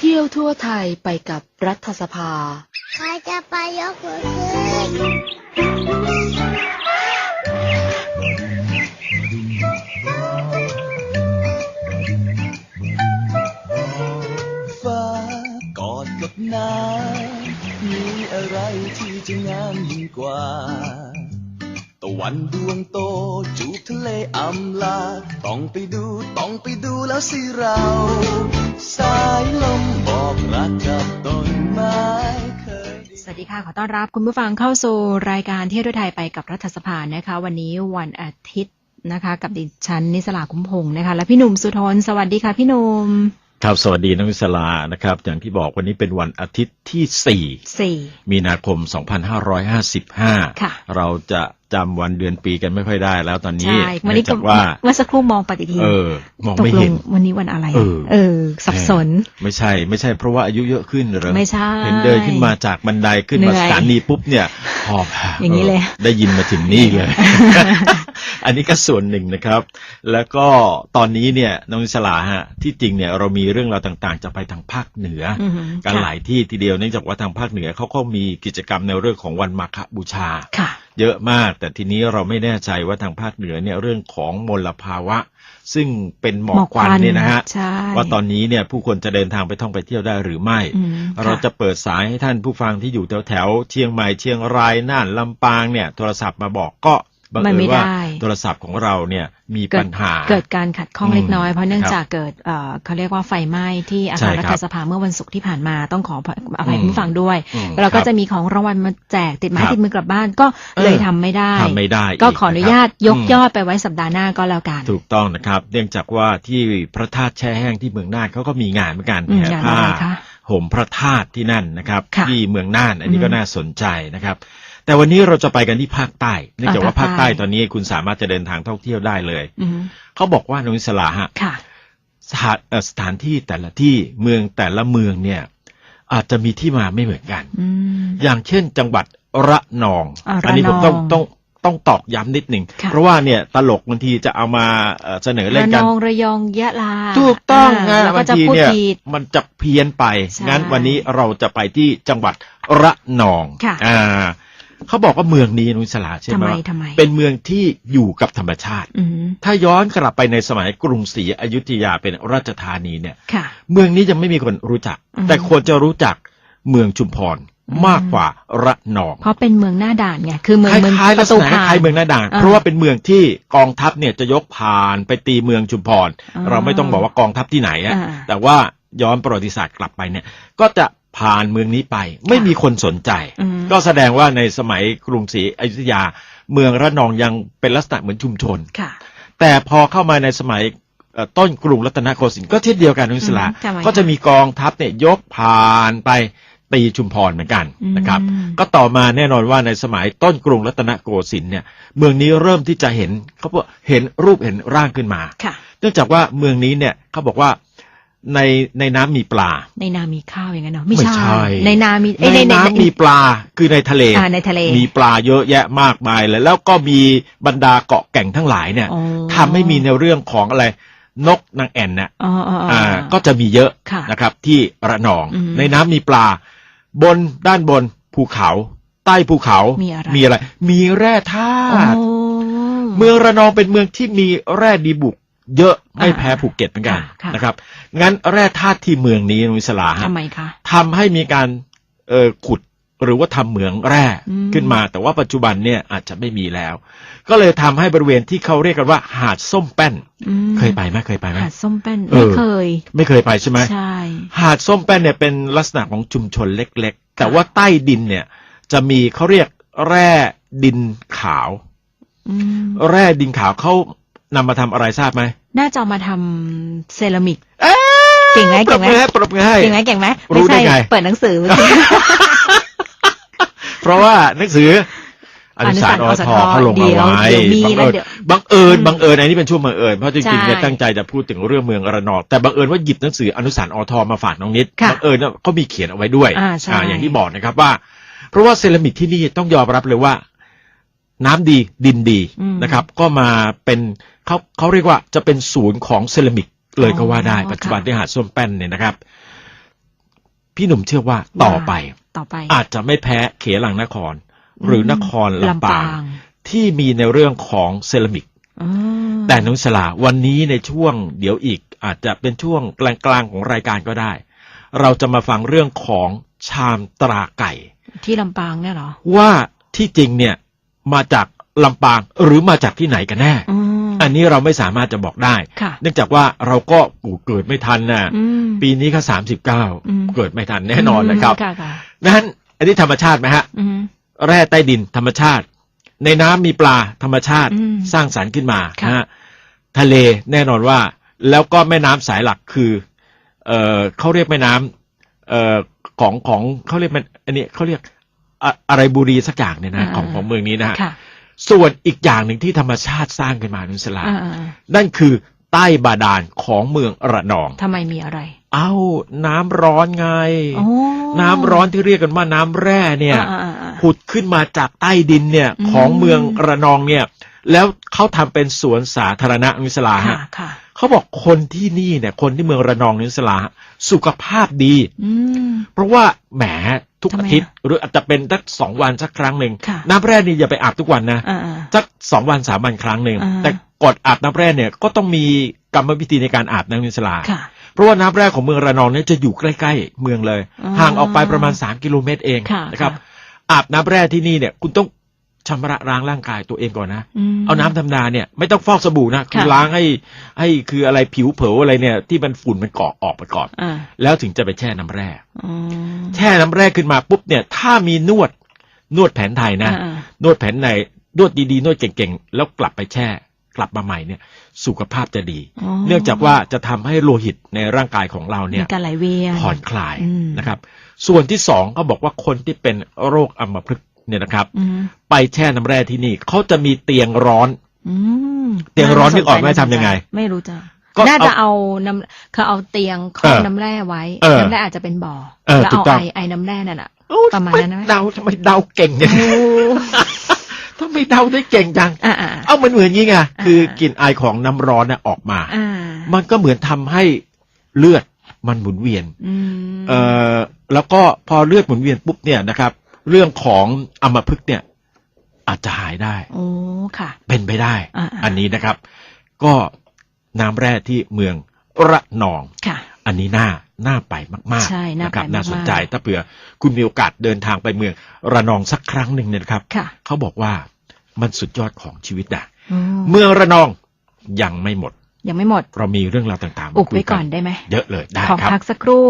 เที่ยวทั่วไทยไปกับรัฐสภา ใครจะไปยกมือขึ้นฟ้ากอดกับน้ำมีอะไรที่จะงามยิ่งกว่า วันดวงโตจูบทะเลอำลา ต้องไปดูต้องไปดูแล้วสิเรา สายลมบอกรักกับต้นไม้สวัสดีค่ะ ขอต้อนรับคุณผู้ฟังเข้าสู่รายการเที่ยวด้วยไทยไปกับรัฐสภานะคะ วันนี้วันอาทิตย์นะคะ กับดิฉันนิสลาคุ้มพงศ์นะคะ และพี่หนุ่มสุทนสวัสดีค่ะพี่หนุ่ม ครับสวัสดีนักวิศลานะครับ อย่างที่บอกวันนี้เป็นวันอาทิตย์ที่สี่4มีนาคม 2555ค่ะเราจะจำวันเดือนปีกันไม่ค่อยได้แล้วตอนนี้ใช่วันเนื่นี้องจากว่าเมื่อสักครู่มองปฏิทินเออมองตกไม่ลเห็งนวันนี้วันอะไรเออเออ สับสน ไม่ใช่ ไม่ใช่เพราะว่าอายุเยอะขึ้นเหรอไม่ใช่เห็นเดินขึ้นมาจากบันไดขึ้นมาเหนื่สอยถานีปุ๊บเนี่ยหอบอย่างนี้เลย ได้ยินมาถึงนี่เลย อันนี้ก็ส่วนหนึ่งนะครับ แล้วก็ตอนนี้เนี่ยน้องวิศลาฮะที่จริงเนี่ยเรามีเรื่องราวต่างๆ จะไปทางภาคเหนือออือหือกันค่ะหลายที่ทีเดียวเนื่องจากว่าทางภาคเหนือเขาก็มีกิจกรรมในเรื่องของวันมาฆบูชาค่ะเยอะมาก แต่ทีนี้เราไม่แน่ใจว่าทางภาคเหนือเนี่ยเรื่องของมลภาวะ ซึ่งเป็นหมอกควันเนี่ยนะฮะใช่ว่าตอนนี้เนี่ยผู้คนจะเดินทางไปท่องไปเที่ยวได้หรือไม่อืมเราค่จะเปิดสายให้ท่านผู้ฟังที่อยู่แถวแถวๆเชียงใหม่เชียงรายน่านลำปางเนี่ยโทรศัพท์มาบอกก็ บังมันเอิไม่ญว่าได้โทรศัพท์ของเราเนี่ยมีเกิดปัญหาเกิดการขัดข้องอืมเล็กน้อย เพราะเนื่องครับจากเกิดเอ่อเขาเรียกว่าไฟไหม้ที่อาใช่คารครับรัฐสภาเมื่อวันศุกร์ที่ผ่านมาต้องขออภัยอืมคุณผู้ฟังด้วยอืมเราก็ครับจะมีของรางวัลมาแจกติดไม้ครับติดมือกลับบ้านก็เลยเออทำไม่ได้ทำไม่ได้ ก็ขออนุญาตะครับยกมยอดไปไว้สัปดาห์หน้าก็แล้วกันถูกต้องนะครับเนื่องจากว่าที่พระธาตุแช่แห้งที่เมืองน่านเขาก็มีงานเหมือนกันอืมแห่งานผ้าอะไรคะห่มพระธาตุที่นั่นนะครับค่ะที่เมืองน่านอันนี้อืมก็น่าสนใจนะครับ แต่วันนี้เราจะไปกันที่ภาคใต้เนื่องจากว่าภาภาคคใต้ใต้ตอนนี้คุณสามารถจะเดินทางท่องเที่ยวได้เลยอืมเขาบอกว่านุ้ยสลาฮะค่ะสถานเอ่อสถานที่แต่ละที่เมืองแต่ละเมืองเนี่ย อาจจะมีที่มาไม่เหมือนกันอืมอย่างเช่น จังหวัดระนองอ่าอันี้ผมระนองต้องต้องต้องตอกย้ำนิดหนึ่งค่ะเพราะว่าเนี่ยตลกบางทีจะเอามาเอ่อเสนอเล่ระนนกันองระยองยะลาถูกต้องานะแล้วก็บางจะทีพูดเนี่ยผิดมันจะเพี้ยนไปใช่งั้นวันนี้เราจะไปที่จังหวัดระนองค่ะอ่า เขาบอกว่าเมืองนี้นุสลาใช่ทำไหมไมว่าทำไมเป็นเมืองที่อยู่กับธรรมชาติอืมถ้าย้อนกลับไปในสมัยกรุงศรีอยุธยาเป็นราชธานีเนี่ยค่ะเมืองนี้ยังไม่มีคนรู้จักอืมแต่คนจะรู้จักเมืองชุมพรอืมมากกว่าระนอง เพราะเป็นเมืองหน้าด่านไงคือเมืองคเมืองล้ายๆปลักระษตูณะคผ่านล้ายๆเมืองหน้าด่านอ่าเพราะว่าเป็นเมืองที่กองทัพเนี่ยจะยกผ่านไปตีเมืองชุมพรอ่าเราไม่ต้องบอกว่ากองทัพที่ไหนอะอ่าแต่ว่าย้อนประวัติศาสตร์กลับไปเนี่ย ก็จะ ผ่านเมืองนี้ไป ไม่มีคนสนใจอืมก็แสดงว่าในสมัยกรุงศรีอยุธยา เมืองระนองยังเป็นลักษณะเหมือนชุมชนค่ะแต่พอเข้ามาในสมัยเอ่อต้นกรุงรัตนโกสินทร์ก็เช่นเดียวกันนุสลาอืมทำไมก็จะมีกองทัพเนี่ยยกผ่านไปตีชุมพรเหมือนกันนะครับอืมก็ต่อมาแน่นอนว่าในสมัยต้นกรุงรัตนโกสินทร์เนี่ย เมืองนี้เริ่มที่จะเห็นเขาบอกเห็นรูปเห็นร่างขึ้นมาค่ะเนื่องจากว่าเมืองนี้เนี่ยเขาบอกว่า ในในน้ำมีปลา ในนามีข้าวอย่างนั้นเนาะไม่ไม่ใช่ใช่ ในนามีในเอ้ยในน้ำมีปลาคือในทะเลอ่าในทะเล มีปลาเยอะแยะมากมายเลยแล้วก็มีบรรดาเกาะแก่งทั้งหลายเนี่ยอ๋อทำให้มีในเรื่องของอะไรนกนางแอ่นเนี่ยอ๋ออ๋ออ๋ออ่าก็จะมีเยอะค่ะนะครับ ที่ระนองอืมในน้ำมีปลา บนด้านบนภูเขา ใต้ภูเขามีอะไร มีอะไรมีแร่ธาโอ้ตุเมืองระนองเป็นเมืองที่มีแร่ดีบุก เยอะไม่อ่าแพ้ภูเก็ตเหมือนกันค่ะค่ะ นะครับ งั้นแร่ธาตุที่เมืองนี้นุ้ยสลาฮะทำไมคะ ทำให้มีการเอ่อขุดหรือว่าทำเหมืองแร่อืม ขึ้นมา แต่ว่าปัจจุบันเนี่ยอาจจะไม่มีแล้ว ก็เลยทำให้บริเวณที่เขาเรียกกันว่าหาดส้มแป้น อืมเคยไปไหมเคยไปไหม หาดส้มแป้นเออไม่เคย ไม่เคยไปใช่ไหม ใช่ หาดส้มแป้นเนี่ยเป็นลักษณะของชุมชนเล็กๆ แต่ว่าใต้ดินเนี่ยจะมีเขาเรียกแร่ดินขาว อืม แร่ดินขาวเขา นำมาทำอะไรทราบไหมน่าจะเอามาทำเซรามิก เอ๊ะเก่งไหมปรเก่บงไหม มือให้ปรบมือให้ เก่งไหมเก่งไหมรู้ได้ม่ใช่ไงเปิดหนังสือเมื่อกี้เพราะว่าหนังสืออนุสารออนุสารทอสทเขาลงเอาไว้เดี๋ยวมีบังเอิญแล้วเดี๋ยวบังเอิญอืมบังเอิญอันนี้เป็นช่วงบังเอิญเพราะจริงๆเนี่ยใช่ตั้งใจจะพูดถึงเรื่องเมืองระนองแต่บังเอิญว่าหยิบหนังสืออนุสารอทมาฝากน้องนิดค่ะบังเอิญเนี่ยเขามีเขียนเอาไว้ด้วยอ่าใช่ อย่างที่บอกนะครับว่า เพราะว่าเซรามิกที่นี่ต้องยอมรับเลยว่า น้ำดีดินดีอืมนะครับ ก็มาเป็นเขาเขาเรียกว่าจะเป็นศูนย์ของเซรามิกเลยก็ว่าได้อ๋อปัจจุบันค่ะที่หาดส้มแป้นเนี่ยนะครับ พี่หนุ่มเชื่อว่าต่อไป ต่อไป อาจจะไม่แพ้เขลังนคร หรือนครลำปาง ที่มีในเรื่องของเซรามิกอืมแต่นุสลาวันนี้ในช่วงเดี๋ยวอีกอาจจะเป็นช่วงกลางๆของรายการก็ได้ เราจะมาฟังเรื่องของชามตราไก่ ที่ลำปางเนี่ยเหรอ ว่าที่จริงเนี่ย มาจากลำปางหรือมาจากที่ไหนกันแน่อืมอันนี้เราไม่สามารถจะบอกได้ค่ะเนื่องจากว่าเราก็กูเกิดไม่ทันน่ะอืมปีนี้ก็สามสิบเก้าอืมเกิดไม่ทันแน่นอนเลยครับค่ะค่ะนั้นอันนี้ธรรมชาติไหมฮะอืมแร่ใต้ดินธรรมชาติ ในน้ำมีปลาธรรมชาติอืมสร้างสรรค์ขึ้นมาค่ะนะฮะทะเลแน่นอนว่า แล้วก็แม่น้ำสายหลักคือเออเขาเรียกแม่น้ำเอ่อของของเขาเรียกมันอันนี้เขาเรียก อะอะไรบุรีสักอย่างเนี่ยนะของของเมืองนี้นะฮะค่ะส่วนอีกอย่างหนึ่งที่ธรรมชาติสร้างขึ้นมานุสลาอ่าอ่านั่นคือใต้บาดาลของเมืองระนองทำไมมีอะไร เอ้าน้ำร้อนไงโอ้น้ำร้อนที่เรียกกันว่าน้ำแร่เนี่ยอ่าอ่าอ่าผุดขึ้นมาจากใต้ดินเนี่ยอืมของเมืองระนองเนี่ย แล้วเขาทำเป็นสวนสาธารณะนุสลาค่ะฮะค่ะเขาบอกคนที่นี่เนี่ย คนที่เมืองระนองนุสลาฮะสุขภาพดี อืม เพราะว่าแหมทุกทำไมอาทิตย์อะหรืออาจจะเป็นสักสองวันสักครั้งหนึ่งค่ะน้ำแร่นี่อย่าไปอาบทุกวันนะอ่าอ่าสักสองวันสามวันครั้งหนึ่งอ่าแต่กดอาบน้ำแร่เนี่ยก็ต้องมีกรรมวิธีในการอาบน้ำนิสลาค่ะเพราะว่าน้ำแร่ของเมืองระนองเนี่ยจะอยู่ใกล้ ๆ เมืองเลยอ๋อห่างออกไปประมาณสามกิโลเมตรเองค่ะนะครับค่ะอาบน้ำแร่ที่นี่เนี่ยคุณต้อง ชำระล้างร่างกายตัวเองก่อนนะมเอาน้ำธรรมดาเนี่ยไม่ต้องฟอกสบู่นะคือค่ะล้างให้ให้คืออะไรผิวเผลออะไรเนี่ย ที่มันฝุ่นมันเกาะออกไปก่อนอ่าแล้วถึงจะไปแช่น้ำแร่อืมแช่น้ำแร่ขึ้นมาปุ๊บเนี่ย ถ้ามีนวดนวดแผนไทยนะอ่าอ่านวดแผนในนวดดีๆนวดเก่งๆ แล้วกลับไปแช่กลับมาใหม่เนี่ย สุขภาพจะดีอ๋อเนื่องจากว่าจะทำให้โลหิตในร่างกายของเราเนี่ยมีการไหลเวียนผ่อนคลายอืมนะครับ ส่วนที่สองก็บอกว่าคนที่เป็นโรคอัมพฤกษ์ เนี่ยนะครับอืมไปแช่น้ำแร่ที่นี่เขาจะมีเตียงร้อนอืมเตียงร้อนนึกออกไหมาสใจทำยังไง ไม่รู้จักก็น่าจะเอาเอาน้ำเขาเอาเตียงครอบเออน้ำแร่ไว้เออน้ำแร่อาจจะเป็นบ่อเออแล้วถูเอากต้องไอไอน้ำแร่นั่นแหะโอ้ประมาณนั้นนะทำไเดาทำไมเดาเก่งเนี่ยโอ้ทำไมเดาได้เก่งจังอ่าอ่าเอามันเหมือนงี้ไงคือกลิ่นไอายของน้ำร้อนเนี่ยออกมาอ่ามันก็เหมือนทำให้เลือดมันหมุนเวียนอืมเอ่อแล้วก็พอเลือดหมุนเวียนปุ๊บเนี่ยนะครับ เรื่องของอัมพฤกษ์เนี่ย อาจจะหายได้ โอ้ค่ะ เป็นไปได้ อ่าๆ อันนี้นะครับ ก็น้ำแร่ที่เมืองระนอง ค่ะ อันนี้น่าน่าไปมากใช่ๆน่านะครัไปน่าสนมากๆใจถ้าเผื่อคุณมีโอกาสเดินทางไปเมืองระนองสักครั้งหนึ่งเนี่ยนะครับ ค่ะเขาบอกว่ามันสุดยอดของชีวิตนะอืมเมืองระนองยังไม่หมด ยังไม่หมด เรามีเรื่องราวต่างๆอุบมาคุไว้ยก่อนได้ไหมเยอะเลยได้ขอครับ พักสักครู่